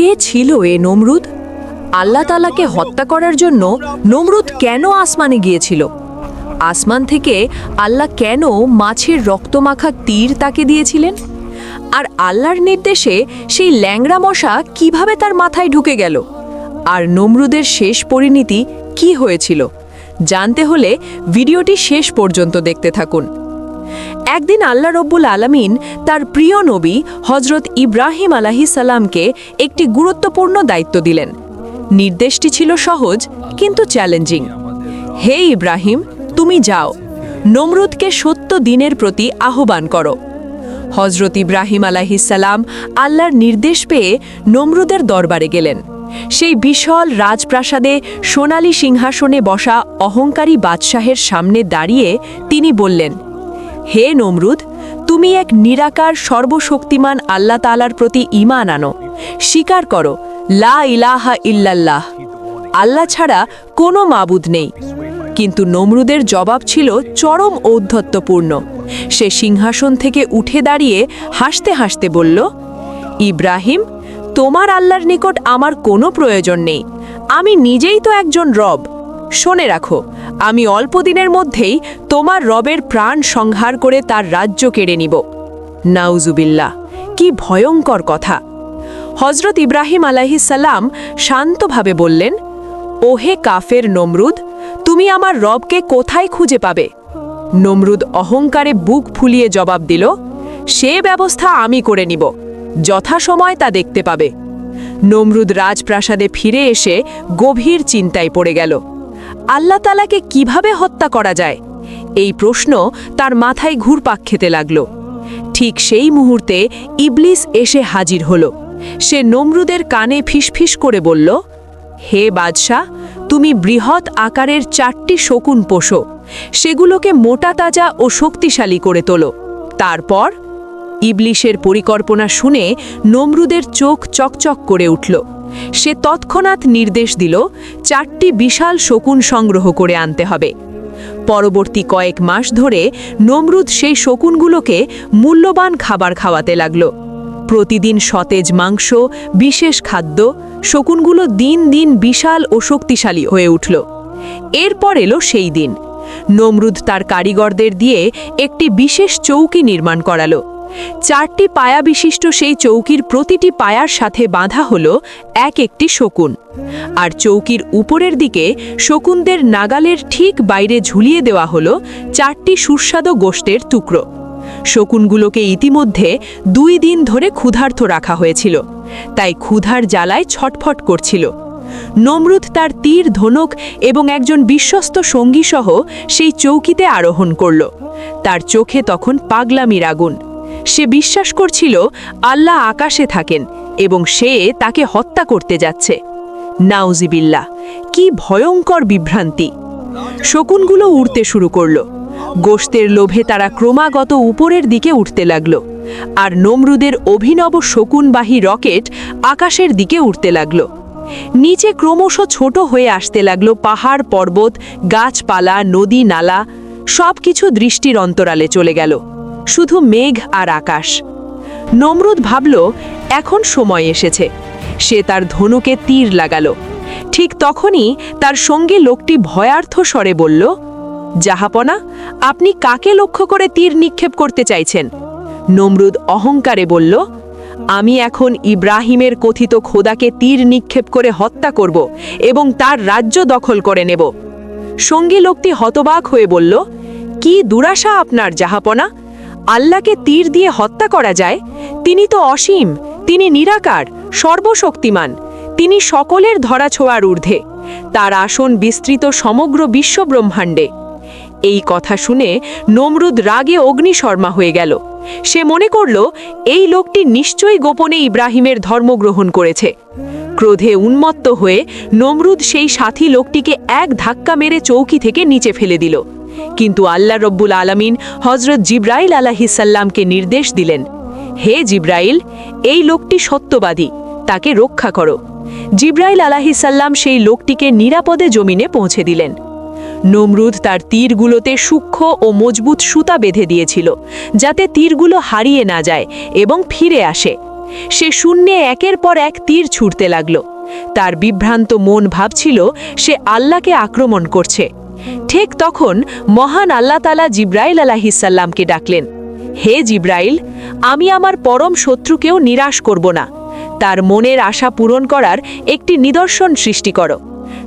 কে ছিল এ নমরুদ? আল্লাহ তালাকে হত্যা করার জন্য নমরুদ কেন আসমানে গিয়েছিল? আসমান থেকে আল্লাহ কেন মাছের রক্তমাখা তীর তাকে দিয়েছিলেন? আর আল্লাহর নির্দেশে সেই ল্যাংড়া মশা কীভাবে তার মাথায় ঢুকে গেল? আর নমরুদের শেষ পরিণতি কি হয়েছিল? জানতে হলে ভিডিওটি শেষ পর্যন্ত দেখতে থাকুন। একদিন আল্লাহ রব্বুল আলামিন তার প্রিয় নবী হজরত ইব্রাহিম আলাহি সালামকে একটি গুরুত্বপূর্ণ দায়িত্ব দিলেন। নির্দেশটি ছিল সহজ কিন্তু চ্যালেঞ্জিং হে ইব্রাহিম, তুমি যাও, নমরুদকে সত্য দিনের প্রতি আহ্বান করো। হজরত ইব্রাহিম আলাহিসাল্লাম আল্লাহর নির্দেশ পেয়ে নমরুদের দরবারে গেলেন। সেই বিশাল রাজপ্রাসাদে সোনালী সিংহাসনে বসা অহংকারী বাদশাহের সামনে দাঁড়িয়ে তিনি বললেন হে নমরুদ, তুমি এক নিরাকার, সর্বশক্তিমান আল্লাহ তালার প্রতি ইমান আনো। স্বীকার করো, লা ইলাহা ইল্লাল্লাহ। আল্লাহ ছাড়া কোনো মাবুদ নেই। কিন্তু নমরুদের জবাব ছিল চরম ঔদ্ধত্যপূর্ণ। সে সিংহাসন থেকে উঠে দাঁড়িয়ে হাসতে হাসতে বলল, ইব্রাহিম, তোমার আল্লাহর নিকট আমার কোনো প্রয়োজন নেই। আমি নিজেই তো একজন রব। শোনে রাখো, আমি অল্প দিনের মধ্যেই তোমার রবের প্রাণ সংহার করে তার রাজ্য কেড়ে নিব। নাউজুবিল্লা কি ভয়ঙ্কর কথা। হজরত ইব্রাহিম আলাহিসাল্লাম শান্তভাবে বললেন, ওহে কাফের নমরুদ, তুমি আমার রবকে কোথায় খুঁজে পাবে? নমরুদ অহংকারে বুক ফুলিয়ে জবাব দিল, সে ব্যবস্থা আমি করে নিব, যথাসময় তা দেখতে পাবে। নমরুদ রাজপ্রাসাদে ফিরে এসে গভীর চিন্তায় পড়ে গেল। আল্লাহ তালাকে কীভাবে হত্যা করা যায়? এই প্রশ্ন তার মাথায় ঘুরপাক খেতে লাগল। ঠিক সেই মুহূর্তে ইবলিস এসে হাজির হল। সে নমরুদের কানে ফিসফিস করে বলল, হে বাদশাহ, তুমি বৃহৎ আকারের চারটি শকুন পোষো। সেগুলোকে মোটা তাজা ও শক্তিশালী করে তোলো। তারপর ইবলিশের পরিকল্পনা শুনে নমরুদের চোখ চকচক করে উঠল। সে তৎক্ষণাৎ নির্দেশ দিল, চারটি বিশাল শকুন সংগ্রহ করে আনতে হবে। পরবর্তী কয়েক মাস ধরে নমরুদ সেই শকুনগুলোকে মূল্যবান খাবার খাওয়াতে লাগল। প্রতিদিন সতেজ মাংস, বিশেষ খাদ্য, শকুনগুলো দিন দিন বিশাল ও শক্তিশালী হয়ে উঠল। এরপর এলো সেই দিন। নমরুদ তার কারিগরদের দিয়ে একটি বিশেষ চৌকি নির্মাণ করালো। চারটি পায়া বিশিষ্ট সেই চৌকির প্রতিটি পায়ার সাথে বাঁধা হল এক একটি শকুন। আর চৌকির উপরের দিকে শকুনদের নাগালের ঠিক বাইরে ঝুলিয়ে দেওয়া হল চারটি সুস্বাদু গোষ্ঠের টুকরো। শকুনগুলোকে ইতিমধ্যে দুই দিন ধরে ক্ষুধার্থ রাখা হয়েছিল। তাই ক্ষুধার জ্বালায় ছটফট করছিল। নমরুদ তার তীর ধনুক এবং একজন বিশ্বস্ত সঙ্গীসহ সেই চৌকিতে আরোহণ করল। তার চোখে তখন পাগলামির আগুন। সে বিশ্বাস করছিল আল্লাহ আকাশে থাকেন এবং সে তাকে হত্যা করতে যাচ্ছে। নাউজিবিল্লা কি ভয়ঙ্কর বিভ্রান্তি। শকুনগুলো উড়তে শুরু করল। গোস্তের লোভে তারা ক্রমাগত উপরের দিকে উঠতে লাগল। আর নমরুদের অভিনব শকুনবাহী রকেট আকাশের দিকে উঠতে লাগল। নিচে ক্রমশ ছোট হয়ে আসতে লাগল পাহাড়, পর্বত, গাছপালা, নদী, নালা সব কিছু দৃষ্টির অন্তরালে চলে গেল। শুধু মেঘ আর আকাশ। নমরুদ ভাবল, এখন সময় এসেছে। সে তার ধনুকে তীর লাগালো। ঠিক তখনই তার সঙ্গে লোকটি ভয়ার্থ স্বরে বলল, জাহাপনা, আপনি কাকে লক্ষ্য করে তীর নিক্ষেপ করতে চাইছেন? নমরুদ অহংকারে বলল, আমি এখন ইব্রাহিমের কথিত খোদাকে তীর নিক্ষেপ করে হত্যা করব এবং তার রাজ্য দখল করে নেব। সঙ্গী লোকটি হতবাক হয়ে বলল, কি দুরাশা আপনার, জাহাপনা! আল্লাহকে তীর দিয়ে হত্যা করা যায়, তিনি তো অসীম, তিনি নিরাকার, সর্বশক্তিমান, তিনি সকলের ধরাছোঁয়ার ঊর্ধ্বে, তার আসন বিস্তৃত সমগ্র বিশ্বব্রহ্মাণ্ডে। এই কথা শুনে নমরুদ রাগে অগ্নিশর্মা হয়ে গেল। সে মনে করল, এই লোকটি নিশ্চয়ই গোপনে ইব্রাহিমের ধর্মগ্রহণ করেছে। ক্রোধে উন্মত্ত হয়ে নমরুদ সেই সাথী লোকটিকে এক ধাক্কা মেরে চৌকি থেকে নিচে ফেলে দিল। কিন্তু আল্লাহ রব্বুল আলমিন হজরত জিব্রাইল আলাহিসাল্লামকে নির্দেশ দিলেন, হে জিব্রাইল, এই লোকটি সত্যবাদী, তাকে রক্ষা করো। জিব্রাইল আলাহিসাল্লাম সেই লোকটিকে নিরাপদে জমিনে পৌঁছে দিলেন। নমরুদ তার তীরগুলোতে সূক্ষ্ম ও মজবুত সুতা বেঁধে দিয়েছিল, যাতে তীরগুলো হারিয়ে না যায় এবং ফিরে আসে। সে শূন্যে একের পর এক তীর ছুটতে লাগল। তার বিভ্রান্ত মন ভাবছিল, সে আল্লাহকে আক্রমণ করছে। ঠিক তখন মহান আল্লাহ তালা জিব্রাইল আলাহিসাল্লামকে ডাকলেন, হে জিব্রাইল, আমি আমার পরম শত্রুকেও নিরাশ করব না। তার মনের আশা পূরণ করার একটি নিদর্শন সৃষ্টি করো।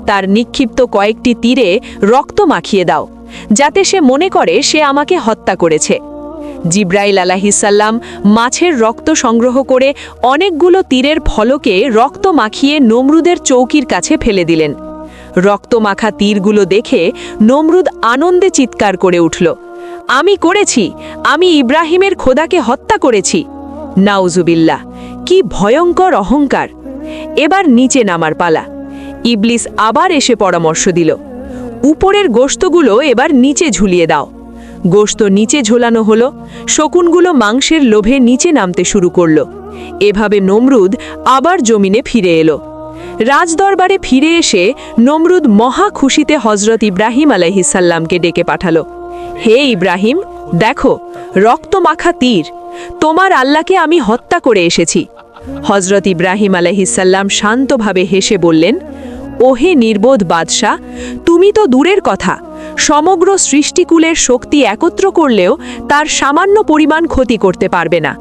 তার নিক্ষিপ্ত কয়েকটি তীরে রক্ত মাখিয়ে দাও, যাতে সে মনে করে সে আমাকে হত্যা করেছে। জিব্রাইল আলাহিসাল্লাম মাছের রক্ত সংগ্রহ করে অনেকগুলো তীরের ফলকে রক্ত মাখিয়ে নমরুদের চৌকির কাছে ফেলে দিলেন। রক্তমাখা তীরগুলো দেখে নমরুদ আনন্দে চিৎকার করে উঠল, আমি করেছি, আমি ইব্রাহিমের খোদাকে হত্যা করেছি। নাউজুবিল্লাহ, কি ভয়ঙ্কর অহংকার। এবার নিচে নামার পালা। ইবলিস আবার এসে পরামর্শ দিল, উপরের গোস্তগুলো এবার নিচে ঝুলিয়ে দাও। গোস্ত নিচে ঝোলানো হলো, শকুনগুলো মাংসের লোভে নিচে নামতে শুরু করল। এভাবে নমরুদ আবার জমিনে ফিরে এলো। রাজদরবারে ফিরে এসে নমরুদ মহা খুশিতে হজরত ইব্রাহিম আলাইহিসাল্লামকে ডেকে পাঠালো। হে ইব্রাহিম, দেখো, রক্তমাখা তীর। তোমার আল্লাহকে আমি হত্যা করে এসেছি। হজরত ইব্রাহিম আলাইহিসাল্লাম শান্তভাবে হেসে বললেন, ওহে নির্বোধ বাদশাহ, তুমি তো দূরের কথা। সমগ্র সৃষ্টিকুলের শক্তি একত্র করলেও তার সামান্য পরিমাণ ক্ষতি করতে পারবে না।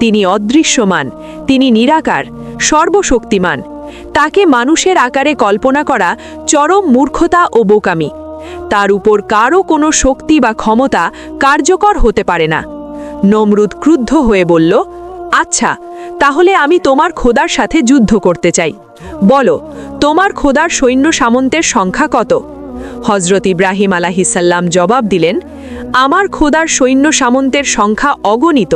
তিনি অদৃশ্যমান, তিনি নিরাকার, সর্বশক্তিমান। তাকে মানুষের আকারে কল্পনা করা চরম মূর্খতা ও বোকামি। তার উপর কারও কোনো শক্তি বা ক্ষমতা কার্যকর হতে পারে না। নমরুদ ক্রুদ্ধ হয়ে বলল আচ্ছা তাহলে আমি তোমার খোদার সাথে যুদ্ধ করতে চাই। বলো, তোমার খোদার সৈন্য সামন্তের সংখ্যা কত? হজরত ইব্রাহিম আলাহিসাল্লাম জবাব দিলেন, আমার খোদার সৈন্য সামন্তের সংখ্যা অগণিত।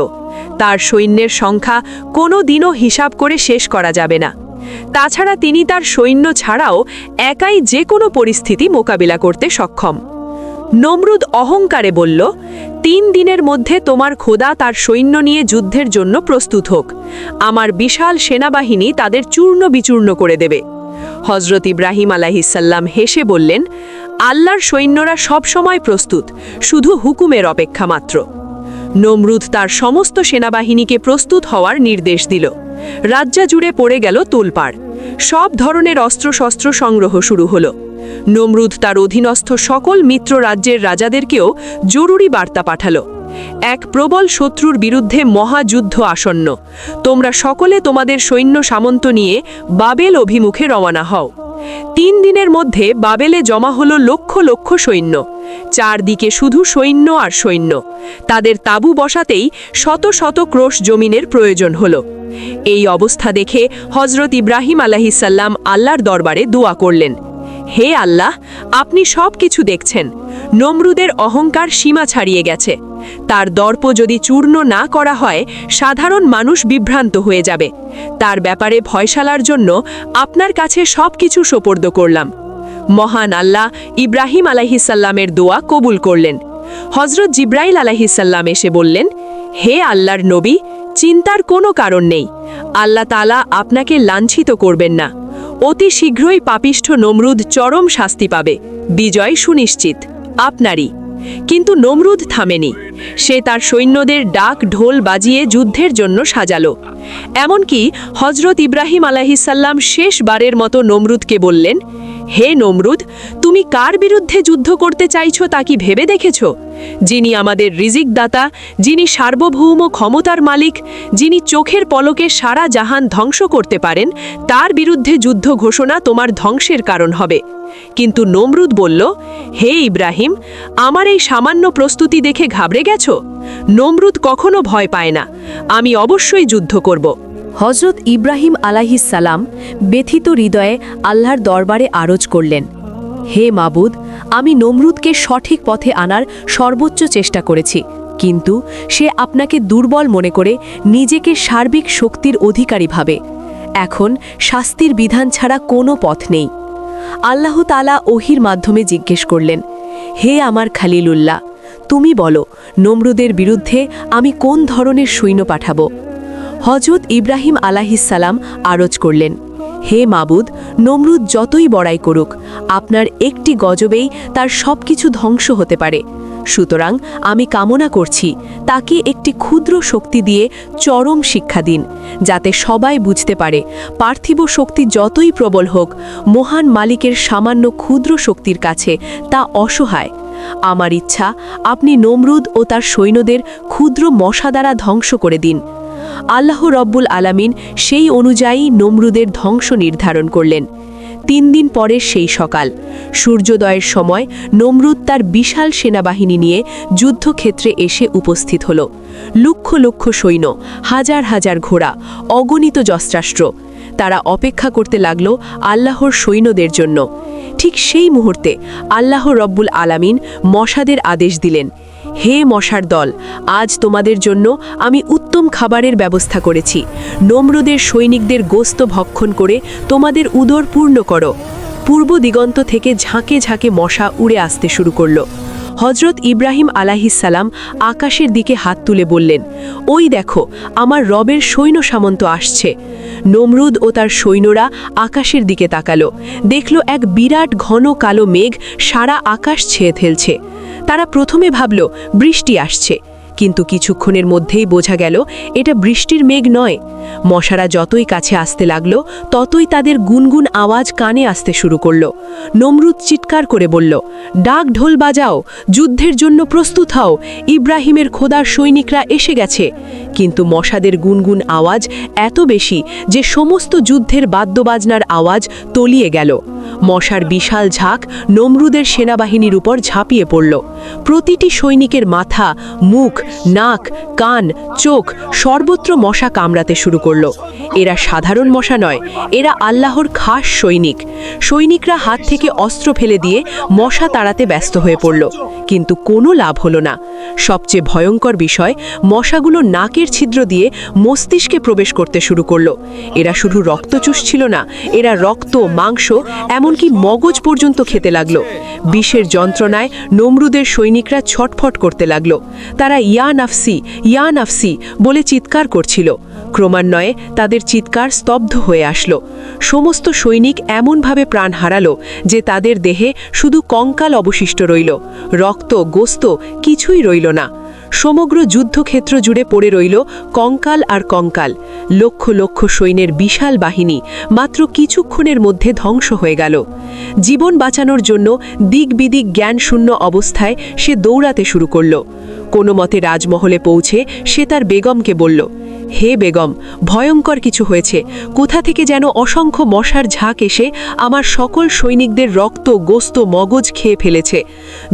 তার সৈন্যের সংখ্যা কোনো দিনও হিসাব করে শেষ করা যাবে না। তাছাড়া তিনি তার সৈন্য ছাড়াও একাই যে কোনো পরিস্থিতি মোকাবিলা করতে সক্ষম। নমরুদ অহংকারে বলল, তিন দিনের মধ্যে তোমার খোদা তার সৈন্য নিয়ে যুদ্ধের জন্য প্রস্তুত হোক। আমার বিশাল সেনাবাহিনী তাদের চূর্ণ বিচূর্ণ করে দেবে। হজরত ইব্রাহিম আলাহিসাল্লাম হেসে বললেন, আল্লাহর সৈন্যরা সবসময় প্রস্তুত, শুধু হুকুমের অপেক্ষা মাত্র। নমরুদ তার সমস্ত সেনাবাহিনীকে প্রস্তুত হওয়ার নির্দেশ দিল। রাজ্যা জুড়ে পড়ে গেল তোলপাড়। সব ধরনের অস্ত্রশস্ত্র সংগ্রহ শুরু হলো। নমরুদ তার অধীনস্থ সকল মিত্র রাজ্যের রাজাদেরকেও জরুরি বার্তা পাঠালো। এক প্রবল শত্রুর বিরুদ্ধে মহাযুদ্ধ আসন্ন। তোমরা সকলে তোমাদের সৈন্য সামন্ত নিয়ে বাবেল অভিমুখে রওনা হও। তিন দিনের মধ্যে বাবেলে জমা হলো লক্ষ লক্ষ সৈন্য। চারদিকে শুধু সৈন্য আর সৈন্য। তাদের তাবু বসাতেই শত শত ক্রোশ জমিনের প্রয়োজন হলো। এই অবস্থা দেখে হজরত ইব্রাহিম আলাহিসাল্লাম আল্লাহর দরবারে দোয়া করলেন। হে আল্লাহ, আপনি সব কিছু দেখছেন। নমরুদের অহংকার সীমা ছাড়িয়ে গেছে। তার দর্প যদি চূর্ণ না করা হয়, সাধারণ মানুষ বিভ্রান্ত হয়ে যাবে। তার ব্যাপারে ভয়শালার জন্য আপনার কাছে সব কিছু সোপর্দ করলাম। মহান আল্লাহ ইব্রাহিম আলাহিসাল্লামের দোয়া কবুল করলেন। হজরত জিব্রাইল আলাহিসাল্লাম এসে বললেন, হে আল্লাহর নবী চিন্তার কোনো কারণ নেই। আল্লাহ তালা আপনাকে লাঞ্ছিত করবেন না। অতি শীঘ্রই পাপিষ্ঠ নমরুদ চরম শাস্তি পাবে। বিজয় সুনিশ্চিত, আপনারই। কিন্তু নমরুদ থামেনি। সে তার সৈন্যদের ডাক ঢোল বাজিয়ে যুদ্ধের জন্য সাজালো। এমনকি হজরত ইব্রাহিম আলাহিসাল্লাম শেষবারের মতো নমরুদকে বললেন হে নমরুদ, তুমি কার বিরুদ্ধে যুদ্ধ করতে চাইছো তা কি ভেবে দেখেছ? যিনি আমাদের রিজিক দাতা যিনি সার্বভৌম ক্ষমতার মালিক, যিনি চোখের পলকে সারা জাহান ধ্বংস করতে পারেন, তার বিরুদ্ধে যুদ্ধ ঘোষণা তোমার ধ্বংসের কারণ হবে। কিন্তু নমরুদ বলল, হে ইব্রাহিম, আমার এই সামান্য প্রস্তুতি দেখে ঘাবড়ে গেছ? নমরুদ কখনো ভয় পায় না। আমি অবশ্যই যুদ্ধ করব। হজরত ইব্রাহিম আলাহিসাল্লাম ব্যথিত হৃদয়ে আল্লাহর দরবারে আরজ করলেন, হে মাবুদ, আমি নমরুদকে সঠিক পথে আনার সর্বোচ্চ চেষ্টা করেছি, কিন্তু সে আপনাকে দুর্বল মনে করে নিজেকে সার্বিক শক্তির অধিকারী ভাবে। এখন শাস্তির বিধান ছাড়া কোনো পথ নেই। আল্লাহ তালা ওহির মাধ্যমে জিজ্ঞেস করলেন, হে আমার খালিলুল্লাহ, তুমি বলো, নমরুদের বিরুদ্ধে আমি কোন ধরনের সৈন্য পাঠাবো? হজরত ইব্রাহিম আলাহিসাল্লাম আরজ করলেন, হে মাবুদ, নমরুদ যতই বড়াই করুক, আপনার একটি গজবেই তার সব কিছু ধ্বংস হতে পারে। সুতরাং আমি কামনা করছি, তাকে একটি ক্ষুদ্র শক্তি দিয়ে চরম শিক্ষা দিন, যাতে সবাই বুঝতে পারে, পার্থিব শক্তি যতই প্রবল হোক, মহান মালিকের সামান্য ক্ষুদ্র শক্তির কাছে তা অসহায়। আমার ইচ্ছা, আপনি নমরুদ ও তার সৈন্যদের ক্ষুদ্র মশা দ্বারা ধ্বংস করে দিন। আল্লাহ রব্বুল আলামিন সেই অনুযায়ী নমরুদের ধ্বংস নির্ধারণ করলেন। তিন দিন পরের সেই সকাল, সূর্যোদয়ের সময় নমরুদ তার বিশাল সেনাবাহিনী নিয়ে যুদ্ধক্ষেত্রে এসে উপস্থিত হল। লক্ষ লক্ষ সৈন্য, হাজার হাজার ঘোড়া, অগণিত যস্ত্রাস্ত্র তারা অপেক্ষা করতে লাগল আল্লাহর সৈন্যদের জন্য। ঠিক সেই মুহূর্তে আল্লাহ রব্বুল আলামিন মশাদের আদেশ দিলেন হে মশার দল, আজ তোমাদের জন্য আমি উত্তম খাবারের ব্যবস্থা করেছি। নমরুদের সৈনিকদের গোস্ত ভক্ষণ করে তোমাদের উদর পূর্ণ করো। পূর্ব দিগন্ত থেকে ঝাঁকে ঝাঁকে মশা উড়ে আসতে শুরু করল। হজরত ইব্রাহিম আলাহিসাল্লাম আকাশের দিকে হাত তুলে বললেন, ওই দেখো, আমার রবের সৈন্য সামন্ত আসছে। নমরুদ ও তার সৈন্যরা আকাশের দিকে তাকালো। দেখল এক বিরাট ঘন কালো মেঘ সারা আকাশ ছেয়ে ফেলছে। তারা প্রথমে ভাবল, বৃষ্টি আসছে। কিন্তু কিছুক্ষণের মধ্যেই বোঝা গেল, এটা বৃষ্টির মেঘ নয়। মশারা যতই কাছে আসতে লাগল, ততই তাদের গুনগুন আওয়াজ কানে আসতে শুরু করল। নমরুদ চিৎকার করে বলল, ডাক ঢোল বাজাও, যুদ্ধের জন্য প্রস্তুত হও, ইব্রাহিমের খোদার সৈনিকরা এসে গেছে। কিন্তু মশাদের গুনগুন আওয়াজ এত বেশি যে সমস্ত যুদ্ধের বাদ্যবাজনার আওয়াজ তলিয়ে গেল। মশার বিশাল ঝাঁক নমরুদের সেনাবাহিনীর উপর ঝাঁপিয়ে পড়ল। প্রতিটি সৈনিকের মাথা, মুখ, নাক, কান, চোখ সর্বত্র মশা কামড়াতে শুরু করল। এরা সাধারণ মশা নয়, এরা আল্লাহর খাস সৈনিক। সৈনিকরা হাত থেকে অস্ত্র ফেলে দিয়ে মশা তাড়াতে ব্যস্ত হয়ে পড়ল। কিন্তু কোনো লাভ হলো না। সবচেয়ে ভয়ঙ্কর বিষয়, মশাগুলো নাকের ছিদ্র দিয়ে মস্তিষ্কে প্রবেশ করতে শুরু করল। এরা শুধু রক্ত চুষছিল না, এরা রক্ত, মাংস এমনকি মগজ পর্যন্ত খেতে লাগল। বিষের যন্ত্রণায় নমরুদের সৈনিকরা ছটফট করতে লাগল। তারা ইয়া নাফসি ইয়া নাফসি বলে চিৎকার করছিল। ক্রমান্বয়ে তাদের চিৎকার স্তব্ধ হয়ে আসলো। সমস্ত সৈনিক এমনভাবে প্রাণ হারালো যে তাদের দেহে শুধু কঙ্কাল অবশিষ্ট রইল। রক্ত, গোস্ত কিছুই রইল না। সমগ্র যুদ্ধক্ষেত্র জুড়ে পড়ে রইল কঙ্কাল আর কঙ্কাল। লক্ষ লক্ষ সৈন্যের বিশাল বাহিনী মাত্র কিছুক্ষণের মধ্যে ধ্বংস হয়ে গেল। জীবন বাঁচানোর জন্য দিক বিদিক জ্ঞানশূন্য অবস্থায় সে দৌড়াতে শুরু করল। কোনো মতে রাজমহলে পৌঁছে সে তার বেগমকে বলল, হে বেগম, ভয়ঙ্কর কিছু হয়েছে। কোথা থেকে যেন অসংখ্য মশার ঝাঁক এসে আমার সকল সৈনিকদের রক্ত, গোস্ত, মগজ খেয়ে ফেলেছে।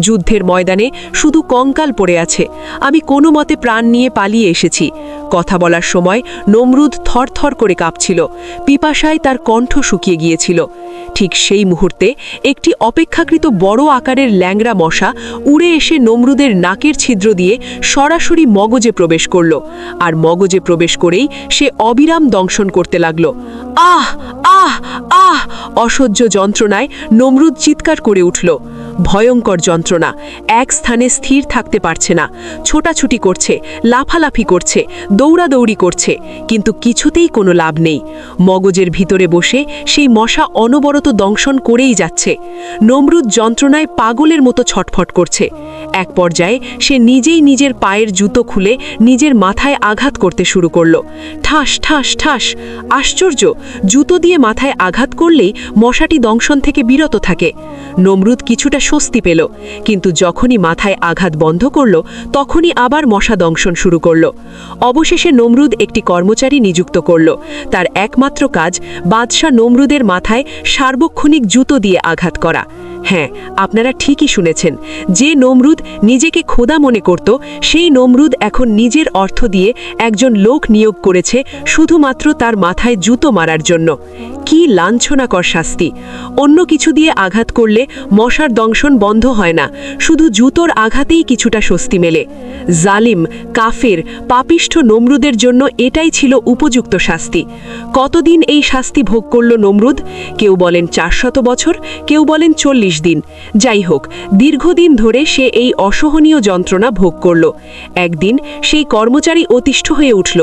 যুদ্ধের ময়দানে শুধু কঙ্কাল পড়ে আছে। আমি কোনো মতে প্রাণ নিয়ে পালিয়ে এসেছি। কথা বলার সময় নমরুদ থরথর করে কাঁপছিল। পিপাসায় তার কণ্ঠ শুকিয়ে গিয়েছিল। ঠিক সেই মুহূর্তে একটি অপেক্ষাকৃত বড় আকারের ল্যাংড়া মশা উড়ে এসে নমরুদের নাকের ছিদ্র দিয়ে সরাসরি মগজে প্রবেশ করল। আর মগজে প্রবেশ করেই সে অবিরাম দংশন করতে লাগল। আহ আহ আহ! অসহ্য যন্ত্রণায় নমরুদ চিৎকার করে উঠল। ভয়ঙ্কর যন্ত্রণা। এক স্থানে স্থির থাকতে পারছে না। ছোটাছুটি করছে, লাফালাফি করছে দৌড়াদৌড়ি করছে, কিন্তু কিছুতেই কোনো লাভ নেই। মগজের ভিতরে বসে সেই মশা অনবরত দংশন করেই যাচ্ছে। নমরুদ যন্ত্রণায় পাগলের মতো ছটফট করছে। এক পর্যায়ে সে নিজেই নিজের পায়ের জুতো খুলে নিজের মাথায় আঘাত করতে শুরু করল। ঠাস ঠাস ঠাস! আশ্চর্য! জুতো দিয়ে মাথায় আঘাত করলেই মশাটি দংশন থেকে বিরত থাকে। নমরুদ কিছুটা স্বস্তি পেল, কিন্তু যখনই মাথায় আঘাত বন্ধ করল, তখনই আবার মশা দংশন শুরু করল। অবশেষে নমরুদ একটি কর্মচারী নিযুক্ত করল। তার একমাত্র কাজ বাদশাহ নমরুদের মাথায় সার্বক্ষণিক জুতো দিয়ে আঘাত করা। হ্যাঁ আপনারা ঠিকই শুনেছেন। যে নমরুদ নিজেকে খোদা মনে করত, সেই নমরুদ এখন নিজের অর্থ দিয়ে একজন লোক নিয়োগ করেছে শুধুমাত্র তার মাথায় জুতো মারার জন্য। কি লাঞ্ছনাকর শাস্তি। অন্য কিছু দিয়ে আঘাত করলে মশার দংশন বন্ধ হয় না, শুধু জুতোর আঘাতেই কিছুটা স্বস্তি মেলে। জালিম, কাফের, পাপিষ্ঠ নমরুদের জন্য এটাই ছিল উপযুক্ত শাস্তি। কতদিন এই শাস্তি ভোগ করল নমরুদ? কেউ বলেন চারশত বছর, কেউ বলেন চল্লিশ চল্লিশ দিন। যাই হোক, দীর্ঘদিন ধরে সে এই অসহনীয় যন্ত্রণা ভোগ করল। একদিন সেই কর্মচারী অতিষ্ঠ হয়ে উঠল।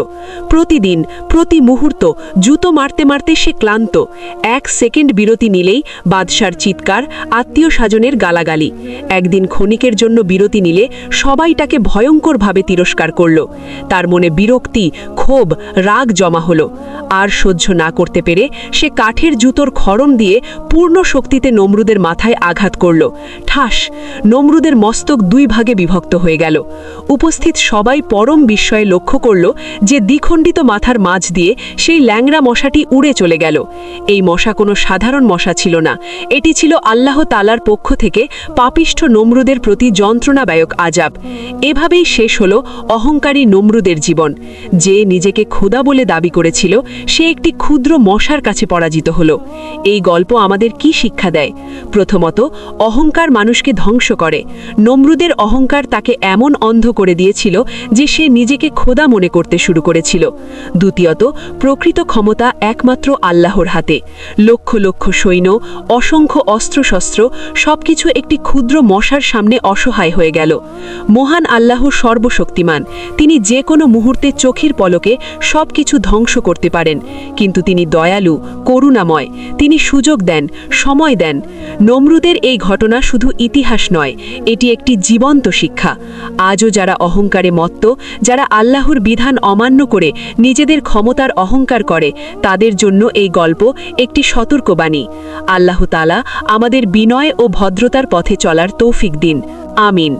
প্রতিদিন, প্রতি মুহূর্ত জুতো মারতে মারতে সে ক্লান্ত। এক সেকেন্ড বিরতি নিলেই বাদশার চিৎকার, আত্মীয় স্বজনের গালাগালি। একদিন ক্ষণিকের জন্য বিরতি নিলে সবাই তাকে ভয়ঙ্করভাবে তিরস্কার করল। তার মনে বিরক্তি, ক্ষোভ, রাগ জমা হলো। আর সহ্য না করতে পেরে সে কাঠের জুতোর খড়ম দিয়ে পূর্ণ শক্তিতে নমরুদের মাথায় আঘাত করল। ঠাস, নমরুদের মস্তক দুই ভাগে বিভক্ত হয়ে গেল। উপস্থিত সবাই পরম বিস্ময়ে লক্ষ্য করল যে দ্বিখণ্ডিত মাথার মাঝ দিয়ে সেই ল্যাংড়া মশাটি উড়ে চলে গেল। এই মশা কোনো সাধারণ মশা ছিল না। এটি ছিল আল্লাহ তালার পক্ষ থেকে পাপিষ্ঠ নমরুদের প্রতি যন্ত্রণাবায়ক আজাব। এভাবেই শেষ হল অহংকারী নমরুদের জীবন। যে নিজেকে খোদা বলে দাবি করেছিল, সে একটি ক্ষুদ্র মশার কাছে পরাজিত হল। এই গল্প আমাদের কি শিক্ষা দেয়? প্রথমত অহংকার মানুষকে ধ্বংস করে। নমরুদের অহংকার তাকে এমন অন্ধ করে দিয়েছিল যে সে নিজেকে খোদা মনে করতে শুরু করেছিল। দ্বিতীয়ত, প্রকৃত ক্ষমতা একমাত্র আল্লাহর হাতে। লক্ষ লক্ষ সৈন্য, অসংখ্য অস্ত্রশস্ত্র, সবকিছু একটি ক্ষুদ্র মশার সামনে অসহায় হয়ে গেল। মহান আল্লাহ সর্বশক্তিমান, তিনি যে কোনো মুহূর্তে চোখের পলকে সবকিছু ধ্বংস করতে পারেন। কিন্তু তিনি দয়ালু, করুণাময়, তিনি সুযোগ দেন, সময় দেন। নমরুদের এই ঘটনা শুধু ইতিহাস নয়, এটি একটি জীবন্ত শিক্ষা। আজও যারা অহংকারে মত্ত, যারা আল্লাহর বিধান অমান্য করে নিজেদের ক্ষমতার অহংকার করে, তাদের জন্য এই গল্প একটি সতর্কবাণী। আল্লাহতালা আমাদের বিনয় ও ভদ্রতার পথে চলার তৌফিক দিন। আমিন।